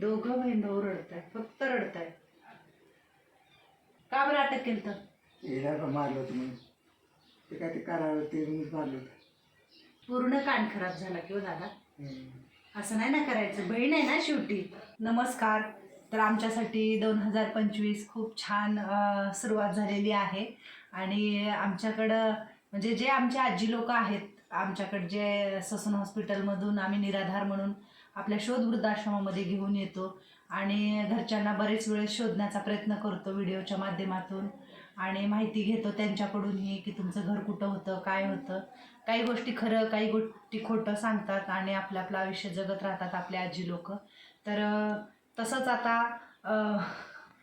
दोघं बहीण भाऊ रडताय फक्त रडताय का बरं अटक केलं तर? हिला पण मारलं होतं म्हणून. ते काय ते करावं ते मारलं होतं. पूर्ण कान खराब झाला किंवा दादा? हम्म. असं नाही ना करायचं. बहीण आहे ना शेवटी. नमस्कार. तर आमच्यासाठी दोन हजार पंचवीस खूप छान अ, सुरुवात झालेली आहे. आणि आमच्याकडं म्हणजे जे आमचे आजी लोक आहेत आमच्याकडे जे ससून हॉस्पिटलमधून आम्ही निराधार म्हणून आपल्या शोध वृद्धाश्रमामध्ये घेऊन येतो आणि घरच्यांना बरेच वेळेस शोधण्याचा प्रयत्न करतो व्हिडिओच्या माध्यमातून. आणि माहिती घेतो त्यांच्याकडूनही की तुमचं घर कुठं होतं काय होतं. काही गोष्टी खरं काही गोष्टी खोटं सांगतात आणि आपलं आपलं आयुष्य जगत राहतात आपले आजी लोक. तर तसंच आता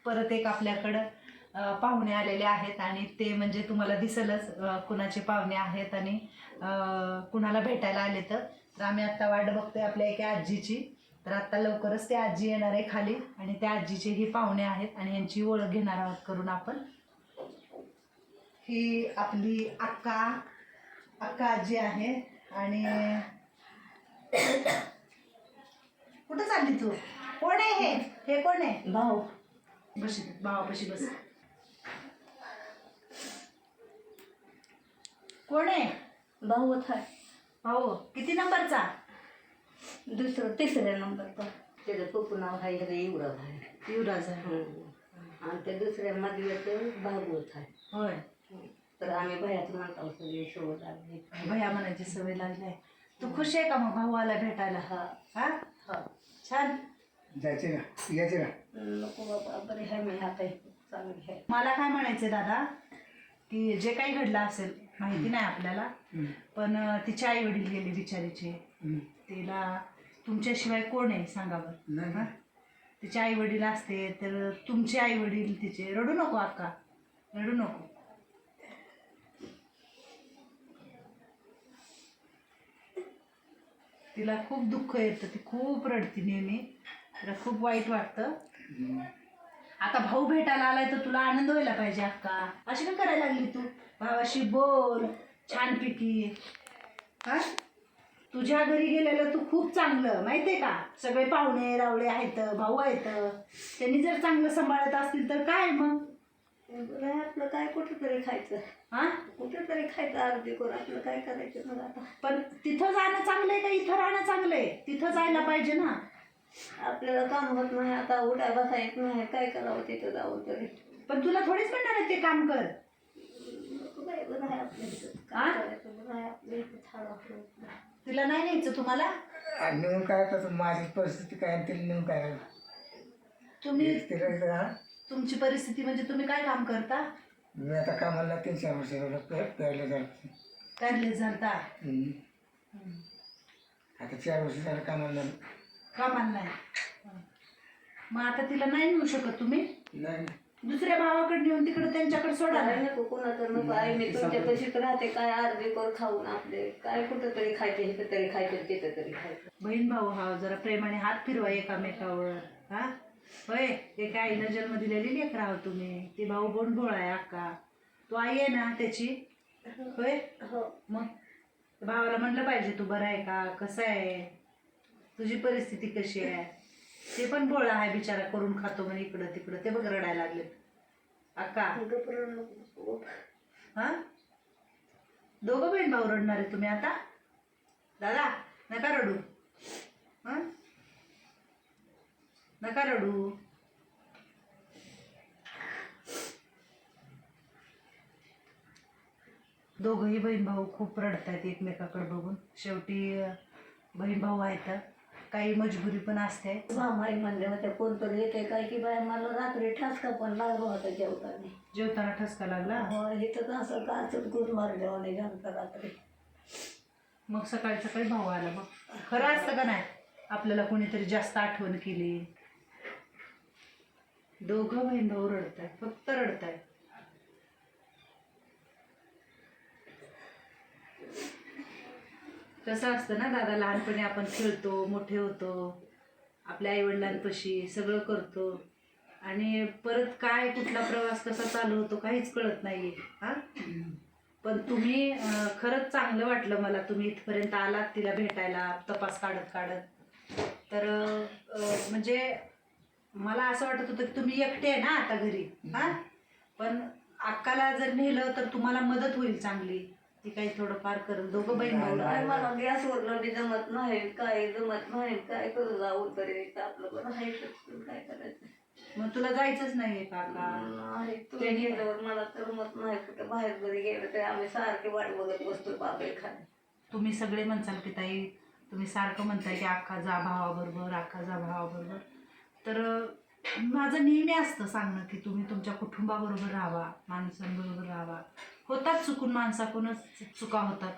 परत एक आपल्याकडं पाहुणे आलेले आहेत आणि ते म्हणजे तुम्हाला दिसलंच कुणाचे पाहुणे आहेत आणि कुणाला भेटायला आले तर. तर आम्ही आत्ता वाट बघतोय आपल्या एका आजीची. तर आत्ता लवकरच ते आजी येणार आहे खाली आणि त्या आजीचे ही पाहुणे आहेत आणि यांची ओळख घेणार आहोत करून आपण. ही आपली अक्का अक्का आजी आहे आणि कुठं चालली तू? कोण आहे हे? हे कोण आहे? भाऊ. बस इथे, भावापाशी बस. कोण आहे? भाऊ आहे भाऊ किती नंबरचा? दुसरं तिसऱ्या नंबरचा त्याचं पप्पू नाव आहे ह्याचं युवराज आहे. युवराज आहे. हम्म. आणि त्या दुसऱ्या मधल्याचं भागवत आहे. होय. तर आम्ही भयाचं म्हणतो सगळे शोध लागले. भया म्हणायची सवय लागली आहे. तू खुश आहे का मग भाऊ आला भेटायला? हा. हा? हा. छान. जायचे का? यायचे का? नको बाबा बरे आहे मी आता चांगली आहे. मला काय म्हणायचं दादा? की जे काही घडलं असेल माहिती नाही आपल्याला. पण तिचे आई वडील गेले बिचारीचे. तिला तुमच्याशिवाय कोण आहे सांगा बरं? तिचे आई वडील असते तर तुमचे आई वडील तिचे रडू नको अक्का रडू नको. तिला खूप दुःख येतं ती खूप रडती नेहमी. तिला खूप वाईट वाटतं. आता भाऊ भेटायला आलाय तर तुला आनंद व्हायला पाहिजे अक्का. अशी का करायला लागली तू? भावाशी बोल छानपैकी हा? तुझ्या घरी गेलेलं तू खूप चांगलं माहितीये का? सगळे पाहुणे रावळे आहेत भाऊ आहेत. त्यांनी जर चांगलं सांभाळत असतील तर काय मग? आहे आपलं काय कुठं तरी खायचं? हा? कुठं तरी खायचं अर्धी करून आपलं काय करायचं मग आता? पण तिथं जाणं चांगलंय का? इथं राहणं चांगलंय तिथं जायला पाहिजे ना. आपल्याला काम होत नाही आता उठाय बसा येत नाही काय करावं तिथं जाऊन तरी? पण तुला थोडीच म्हणणार आहे ते काम कर. तिला नाही न्यायचं तुम्हाला? आणि नेऊन काय करतो? माझी परिस्थिती काय आहे ते नेऊन काय तुम्ही तिला इथं हा? तुमची परिस्थिती म्हणजे तुम्ही काय काम करता? मी आता कामाला तीन चार वर्ष झालं पे- प्यायला जायचं कारले झालता हम्म. आता चार वर्ष झालं कामाला. कामाला नाही. मग आता तिला नाही नेऊ शकत तुम्ही? नाही. दुसऱ्या भावाकडे नेऊन तिकडे त्यांच्याकडे सोडा. काय नको कुणाचं नको. आहे मी तुमच्या पशीच राहते. काय अर्धी कोर खाऊन आपले. काय कुठं तरी खायचे इथं तरी खायचं तिथं तरी खायचं. बहीण भाऊ हा जरा प्रेमाने हात फिरवा एकामेकावर. हा? होय? एका आईनं जन्म दिलेली लेकर आहो तुम्ही. ती भाऊ बोन भोळा आहे अक्का. तू आई आहे ना त्याची? होय? हो. मग? भावाला म्हणलं पाहिजे तू बरं आहे का? कसं आहे? तुझी परिस्थिती कशी आहे? ते पण भोळा आहे बिचारा करून खातो म्हणे इकडं तिकडं. ते बघ रडायला लागले. अक्का. हा? दोघं बहीण भाऊ रडणार आहे तुम्ही आता? दादा नका रडू. हा? नका रडू. दोघंही बहीण भाऊ खूप रडत आहेत एकमेकाकडे बघून. शेवटी बहीण भाऊ आहेत. काही मजबुरी पण असते. मामाई म्हणले होते कोणतरी येते काय की बाय मला रात्री ठसका पण लागला होता जेवताना. जेवताना ठसका लागला? हो इथं असं काचत गुण मारल्यावाने घालतं रात्री. मग सकाळी सकाळी भाऊ आला मग. खरं असतं का नाही? आपल्याला कोणीतरी जास्त आठवण केली. दोघं बहीण भाऊ रडत आहेत फक्त रडत कसं असतं ना दादा लहानपणी आपण खेळतो मोठे होतो आपल्या आईवडिलांपाशी सगळं करतो. आणि परत काय कुठला प्रवास कसा चालू होतो काहीच कळत नाहीये हा? पण तुम्ही खरंच चांगलं वाटलं मला. तुम्ही इथपर्यंत आलात तिला भेटायला तपास काढत काढत. तर म्हणजे मला असं वाटत होतं की तुम्ही एकटे आहे ना आता घरी हा? पण अक्काला जर नेलं तर तुम्हाला मदत होईल चांगली. ती काही थोडंफार करेल दोघं बहीण भाऊ काय मला गॅसवरनं बी जमत नाही काय जमत नाही काय करू जाऊ तरी आपलं बरं आहे काय करायचं? मग तुला जायचंच नाहीये काका नाही तुम्ही गेल्यावर मला करमत नाही कुठं बाहेर जरी गेलं तरी आम्ही सारखे वाट बघत बसतो बाबे खाली. तुम्ही सगळे म्हणसाल की ताई तुम्ही सारखं म्हणताय की अक्का जा भावाबरोबर अक्का जा भावाबरोबर. तर अं, माझं नेहमी असतं सांगणं की तुम्ही तुमच्या कुटुंबाबरोबर राहावा माणसांबरोबर राहावा. होतात चुकून माणसाकडूनच चुका होतात.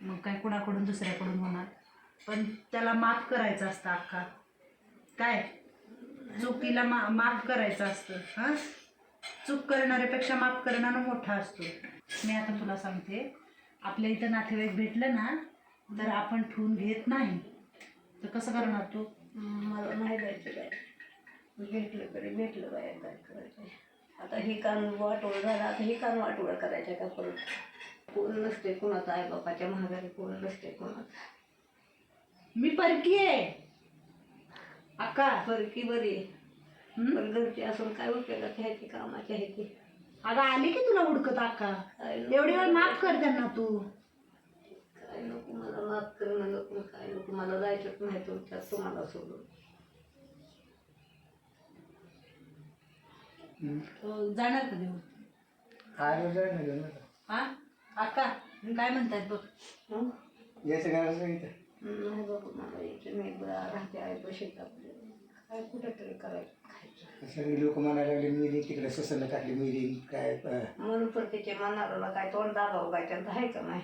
मग काय कुणाकडून दुसऱ्याकडून होणार? पण त्याला माफ करायचं असतं अक्का काय? चुकीला मा माफ करायचं असतं हां? चूक करणाऱ्यापेक्षा माफ करणारा मोठा असतो. मी आता तुला सांगते आपल्या इथं नातेवाईक भेटलं ना तर आपण ठेवून घेत नाही. तर कसं करणार तू? मला नाही जायचं काय भेटलं तरी भेटलं काय काय करायचं? आता ही कान वाटोळ झालं आता ही कान वाटोळ करायचं का परत? कोण नसते कुणाचं आई बापाच्या महागारी कोण नसते कुणाचं? मी परकी आहे. अक्का. फरकी बरी आहे. हं? पण घरची असून काय उपयोगाची आहे ती कामाची आहे ती? अगं आली की तुला उडकत अक्का? काय नको एवढी वेळ माफ कर त्यांना तू. काय नको मला माफ करणं नको काय नको. मला जायचंच नाही तुमच्यात तुम्हाला सोडून. जाणार का देऊ आलं जाय ना घेऊन आता. हा? अक्का काय म्हणतायत बघ. हं? याचं घराचं इथं? नाही बाबा मला यायचं नाही बरं राहते आहे पैसे आपले काय कुठेतरी करायचं खायचं. सगळी लोक म्हणायला लागले मिरी तिकडे ससनं टाकली मिरी काय अं, म्हणून प्रत्येक मानाला काय तोंड दाबावं काय आहे का नाही?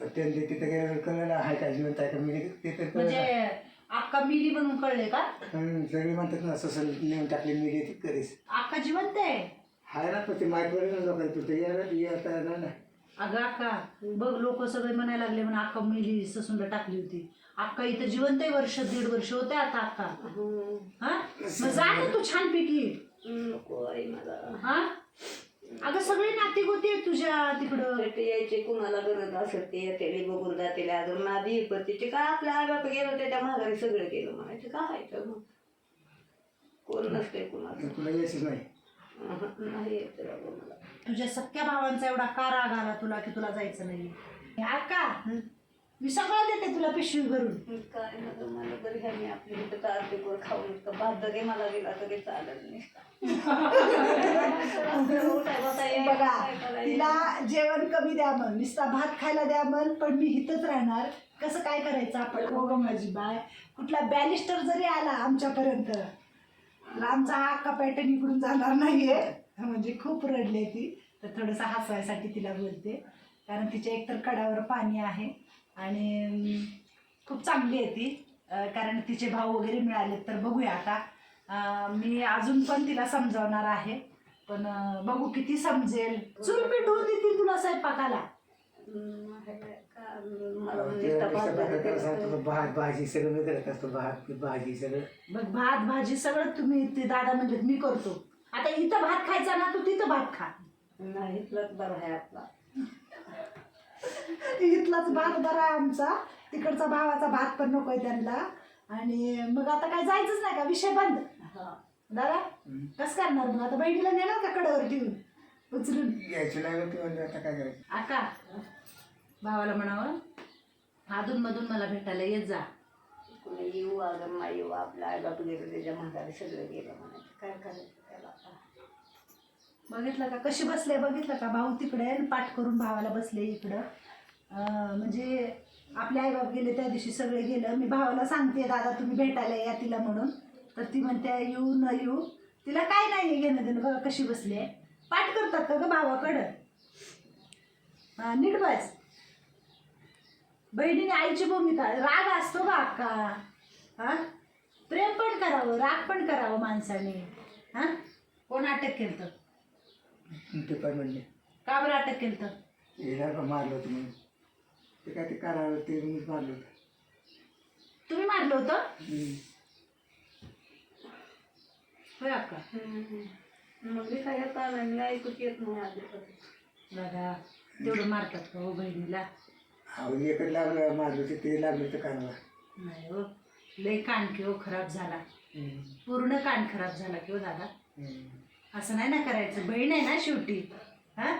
पण त्यांनी तिथं गेल्यावर कळलं आहे का जिवंत आहे का मिरी? ते तर म्हणजे कळलं. अक्का मिली म्हणून कळले का? हं, सगळे म्हणतात ना ससन नेऊन टाकली मिरी ती कधीच. अक्का जिवंत आहे? हाय ना पण ते मायकडे ना लोकांना तू ते यायला येता येणार ना. अगं अक्का बघ लोक सगळे म्हणायला लागले म्हणून अक्का मिली ससुंड टाकली होती. अक्का इथं जिवंत आहे वर्ष दीड वर्ष होते आता अक्का हं. हा? मग जा ना तू छानपैकी नको आई मला. हा? अगं सगळे नाते होते तुझ्या तिकडं. ते यायचे कुणाला गरज असेल ते येते बघून जाते अजून नादी पण तिचे काय आपल्या आई बाप गेलो त्याच्या माघारी सगळं केलं म्हणायचं काय मग? कोण नसते कुणाचं. तुला यायचंच नाही. अहं, नाही येत बाबा मला. तुझ्या सख्या भावांचा एवढा का राग आला तुला की तुला जायचं नाही अक्का मी सगळं देते तुला पिशवी भरून. काय मला तरी ह्या मी आपली इथं कार्तिकवर खाऊन इतकं भात जरी मला दिला तरी चालेल नाही बघा तिला जेवण कमी द्या मग नुसता भात खायला द्या मग पण मी इथंच राहणार. कसं काय करायचं आपण? हो गं माझी बाय. कुठला बॅलिस्टर जरी आला आमच्यापर्यंत तर आमचा हा अक्का पॅटर्न इकडून जाणार नाहीये. म्हणजे खूप रडले ती. तर थोडंसं हसवायसाठी तिला बोलते. कारण तिच्या एकतर कडावर पाणी आहे. आणि खूप चांगली आहे ती. कारण तिचे भाव वगैरे मिळाले तर बघूया आता. मी अजून पण तिला समजावणार आहे. पण बघू किती समजेल. चूल पेटवून देतील तुला स्वयंपाकाला. भात भाजी सगळं मी करत असतो भात भाजी सगळं मग भात भाजी सगळं तुम्ही ते दादा म्हणजे मी करतो. आता इथं भात खायचा ना तू तिथं भात खा. नाही बरं आहे आपला. इथलाच भात बरा आहे आमचा. तिकडचा भावाचा भात पण नकोय त्यांना. आणि मग आता काय जायचंच नाही का? विषय बंद. हा. दादा कसं करणार मग? आता बहिणीला नेणार का कडावर ठेवून उचलून? यायचं नाही म्हणजे आता काय करायचं? आका भावाला म्हणावं अधून मधून मला भेटायला येत जा. कुणी येऊ अगर नाही येऊ आपल्या आई बाप गेलं त्याच्या म्हातारी सगळं गेलं म्हणायचं. काय करायचं त्याला आता? बघितलं का? कशी बसले बघितलं का? भाऊ तिकडे आणि पाठ करून भावाला बसले इकडं. म्हणजे आपले आईबाप गेले त्या दिवशी सगळे गेलं. मी भावाला सांगते दादा तुम्ही भेटायला या तिला म्हणून. तर ती म्हणते येऊ न येऊ. तिला काय नाही घेणं देणं बघा कशी बसली आहे. पाठ करतात का ग भावाकडं? हा, नीट बस. बहिणीने आईची भूमिका. राग असतो का अक्का. हा? प्रेम पण करावं राग पण करावं माणसाने. हा? कोण अटक केलं तर म्हणले. का बरं अटक केलं तर मारलं होतं म्हणून? ते काय ते करावं ते मीच मारलं होतं. तुम्ही मारलं होतं? हम्म. होय अक्का. मग मी काय आता मी ऐकूच येत नाही आधी बघा तेवढं मारतात का हो बहिणीला? अहो एकच लागलं मारलं होतं ते लागलं होतं कानाला नाही हो. लय कान किंवा खराब झाला. हम्म. पूर्ण कान खराब झाला किंवा दादा. हम्म. असं नाही ना करायचं. बहीण आहे ना शेवटी. हा?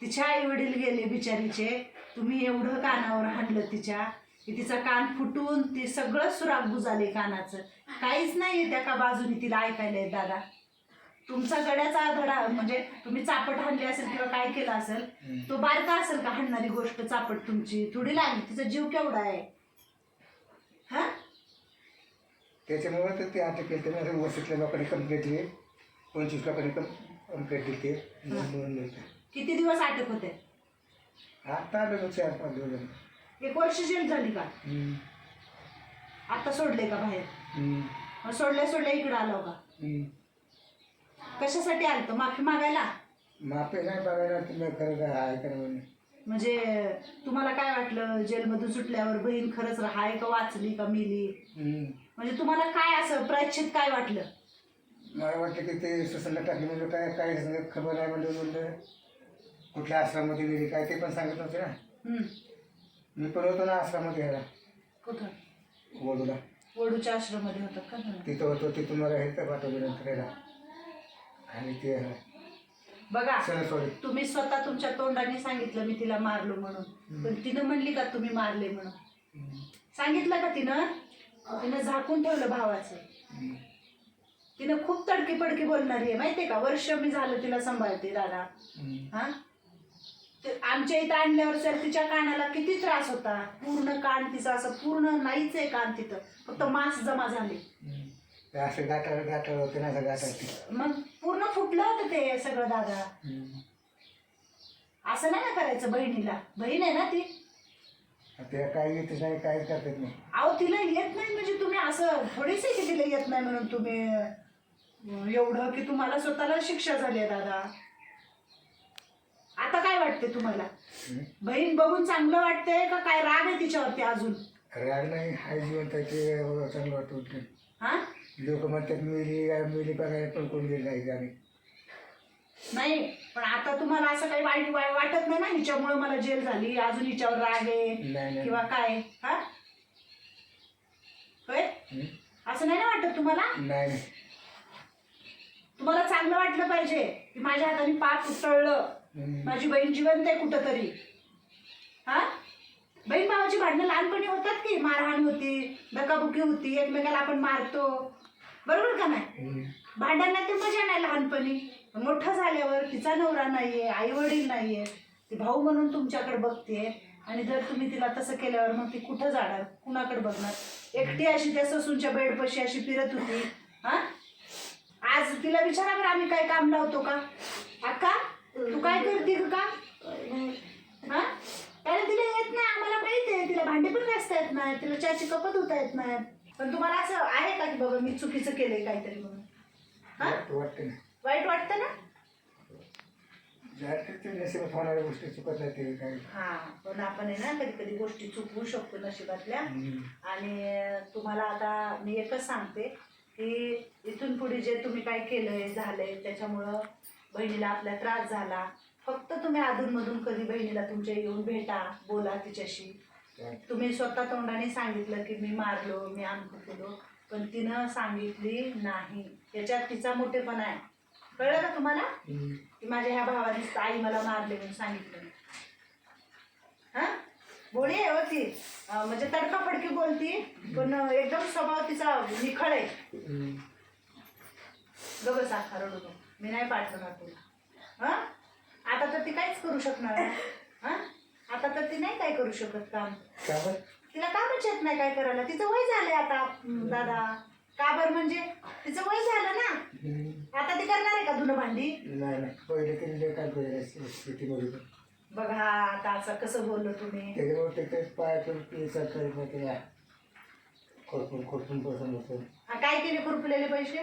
तिच्या आई वडील गेले बिचारीचे. तुम्ही एवढं कानावर हाणलं तिच्या की तिचा कान फुटून ती सगळं सुराग बुजाले कानाचं. काहीच नाही त्या का बाजूने तिला ऐकायला येत दादा? तुमचा गड्याचा धडा म्हणजे तुम्ही चापट हाणली असेल किंवा काय केलं असेल. तो बारका असेल का हाणणारी गोष्ट चापट तुमची? थोडी लागली तिचा जीव केवढा आहे? हा? त्याच्यामुळे तर ते आता केलं. ते वर्षातल्या लोकांनी कंप्लेंट दिली. पंचवीस लोकांनी कंप्लेंट दिली. किती दिवस अटक होते? आता आलो चार पाच दिवस झाले. एक वर्ष जेल झाली का हम्म. आता सोडले का बाहेर हम्म. मग सोडल्या सोडल्या इकडं आलो का हम्म. कशासाठी आलतो माफी मागायला माफी नाही बघायला तुम्ही खरं काय आहे का म्हणजे तुम्हाला काय वाटलं जेलमधून सुटल्यावर बहीण खरंच हाय का वाचली का मिली हम्म. म्हणजे तुम्हाला काय असं प्रायश्चित काय वाटलं मला वाटतं की ते सुसंड टाकली म्हणजे काय काय खबर आहे म्हणजे म्हणलं कुठल्या आश्रमामध्ये गेली काय ते पण सांगत नव्हते ना. मी पण होतो ना आश्रमामध्ये ह्याला कुठं? वडूला. वडूच्या आश्रममध्ये होतात का? तुम्ही? तिथं होतो तिथून मला हे तर पाठवलं नंतर याला आणि ते बघा सणसोडी तुम्ही स्वतः तुमच्या तोंडाने सांगितलं मी तिला मारलो म्हणून. पण तिनं म्हणली का तुम्ही मारले म्हणून? सांगितलं का तिनं? तिनं झाकून ठेवलं भावाचं. तिनं खूप तडकी पडकी बोलणारी आहे माहितीये का? वर्ष मी झालं तिला सांभाळते दादा. हा? आमच्या इथं आणल्यावर सर तिच्या कानाला किती त्रास होता. पूर्ण कान तिचं असं पूर्ण नाहीच आहे कान तिथं. फक्त मांस जमा झाले. ते असं गाठाळ गाठाळ होते ना असं गाठाळ मग पूर्ण फुटलं होतं ते सगळं दादा. असं नाही ना करायचं बहिणीला. बहीण आहे ना ती. ते काही येतच नाही काहीच करतात नाही. अहो तिला येत नाही म्हणजे तुम्ही असं थोडीच आहे की तिला येत नाही म्हणून तुम्ही अं, एवढं की तुम्हाला स्वतःला शिक्षा झाली आहे दादा. आता काय वाटते तुम्हाला. बहीण बघून चांगलं वाटतंय का काय राग आहे तिच्यावरती अजून? राग नाही हाय जिवंत आहे ते चांगलं वाटतं. हा? लोक म्हणतात मिली काय मिली बघायला पण कोण गेली नाही आम्ही नाही पण आता तुम्हाला असं काही वाईट वा- वाटत नाही ना? हिच्यामुळे मला जेल झाली अजून हिच्यावर राग आहे नाही नाही किंवा काय हा? होय. असं नाही ना वाटत तुम्हाला? नाही नाही. तुम्हाला चांगलं वाटलं पाहिजे की माझ्या हाताने पाप उतळलं हम्म. माझी बहीण जिवंत आहे कुठंतरी. हा? बहीण भावाची भांडणं लहानपणी होतात की? मारहाण होती धकाबुकी होती एकमेकाला आपण मारतो. बरोबर का नाही. भांडणात ते मजा नाही लहानपणी. पण मोठं झाल्यावर तिचा नवरा नाहीये आई वडील नाहीये. ती भाऊ म्हणून तुमच्याकडे बघते आणि जर तुम्ही तिला तसं केल्यावर मग ती कुठं जाणार? कुणाकडे बघणार? एकटी अशी त्या ससूनच्या बेडपाशी अशी फिरत होती. हा? आज तिला विचारा बरं आम्ही काय काम लावतो का? अक्का? तू काय करते ग हा? कारण तिला येत नाही आम्हाला माहीत आहे. तिला भांडे पण घासता येत नाही तिला चहाची कपत धुता येत नाही पण तुम्हाला असं आहे का की बाबा मी चुकीचं केलंय काहीतरी म्हणून? हा? वाटतं ना. वाईट वाटतं ना? जास्त नशिबात होणाऱ्या गोष्टी चुकत काय हा पण आपण आहे ना कधी कधी गोष्टी चुकवू शकतो नशिबातल्या. हम्म. आणि तुम्हाला आता मी एकच सांगते की इथून पुढे जे तुम्ही काय केलंय झालंय त्याच्यामुळं बहिणीला आपला त्रास झाला फक्त तुम्ही अधूनमधून कधी बहिणीला तुमच्या येऊन भेटा बोला तिच्याशी. तुम्ही स्वतः तोंडाने सांगितलं की मी मारलो मी आमकं केलो पण तिनं सांगितली नाही. याच्यात तिचा मोठेपणा आहे. कळलं का तुम्हाला. की माझ्या ह्या भावाने आई मला मारले म्हणून सांगितलं. हा? भोळी आहे होती म्हणजे तडकाफडकी बोलती पण एकदम स्वभाव तिचा निखळ आहे. गबस आखा रडू. मी नाही पाठवणार तुला. हा? आता तर ती काहीच करू शकणार नाही. हा? आता तर ती नाही काय करू शकत काम? तिला कामच येत नाही काय करायला. तिचं वय झालंय आता दादा. का बरं म्हणजे? तिचं वय झालं ना. आता ती करणार आहे का धुणं भांडी? नाही नाही. पहिले काय शेतीमध्ये बघा आता असं कसं बोललो तुम्ही. त्याच्यामुळे ते काही पायातून पिसा करीत नाही त्याला खोडपून खोडपून पैसा नसतो हा, काय केले खुरपलेले पैसे?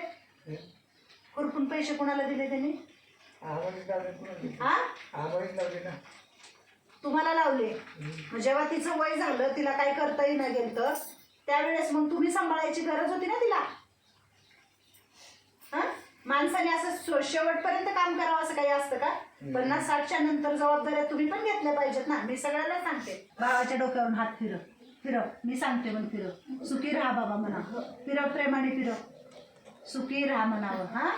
खुरपून पैसे कोणाला दिले त्यांनी? आम्हालाच लावले कोणाला दिले? हा आम्हालाच लावले ना. तुम्हाला लावले. मग जेव्हा तिचं वय झालं तिला काय करताही न गेलं तर? त्यावेळेस मग तुम्ही सांभाळायची गरज होती ना तिला? हा? माणसाने असं शेवटपर्यंत काम करावं असं काही असतं का? पन्नास साठच्या नंतर जबाबदाऱ्या तुम्ही पण घेतल्या पाहिजेत ना. मी सगळ्याला सांगते. भावाच्या डोक्यावरून हात फिरत फिरव. मी सांगते पण फिरव. सुखी राहा बाबा म्हणा. फिरव प्रेमाने फिरव. सुखी राहा म्हणावं हा?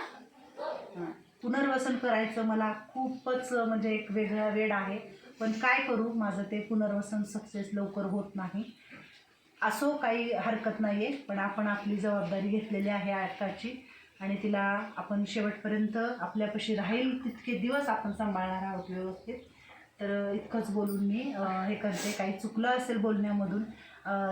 पुनर्वसन करायचं मला खूपच म्हणजे एक वेगळा वेळ आहे. पण काय करू माझं ते पुनर्वसन सक्सेस लवकर होत नाही. असो काही हरकत नाही आहे पण आपण आपली जबाबदारी घेतलेली आहे आत्ताची आणि तिला आपण शेवटपर्यंत आपल्यापाशी राहील तितके दिवस आपण सांभाळणार आहोत व्यवस्थित. तर इतकंच बोलून मी हे करते. काही चुकलं असेल बोलण्यामधून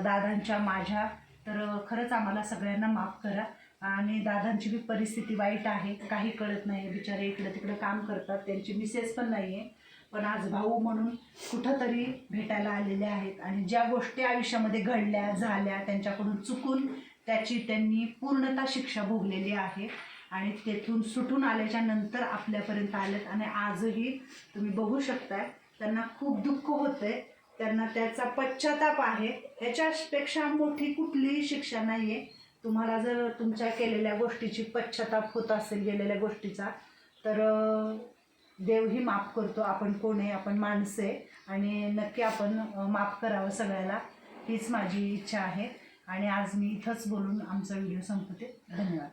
दादांच्या माझ्या तर खरंच आम्हाला सगळ्यांना माफ करा. आणि दादांची बी परिस्थिती वाईट आहे काही कळत नाही बिचारे इकडं तिकडं काम करतात त्यांची मिसेस पण नाही आहे पण आज भाऊ म्हणून कुठंतरी भेटायला आलेले आहेत आणि ज्या गोष्टी आयुष्यामध्ये घडल्या झाल्या त्यांच्याकडून चुकून त्याची त्यांनी पूर्णतः शिक्षा भोगलेली आहे आणि तेथून सुटून आल्याच्यानंतर आपल्यापर्यंत आलेत आणि आजही तुम्ही बघू शकताय त्यांना खूप दुःख होतंय. त्यांना त्याचा पश्चाताप आहे. त्याच्यापेक्षा मोठी कुठलीही शिक्षा नाही आहे तुम्हाला जर तुमच्या केलेल्या गोष्टीची पश्चाताप होत असेल गेलेल्या गोष्टीचा तर देवही माफ करतो. आपण कोण आहे? आपण माणसं आहे. आणि नक्की आपण माफ करावं सगळ्याला. हीच माझी इच्छा आहे. आणि आज मी इथंच बोलून आमचा व्हिडिओ संपवते. धन्यवाद.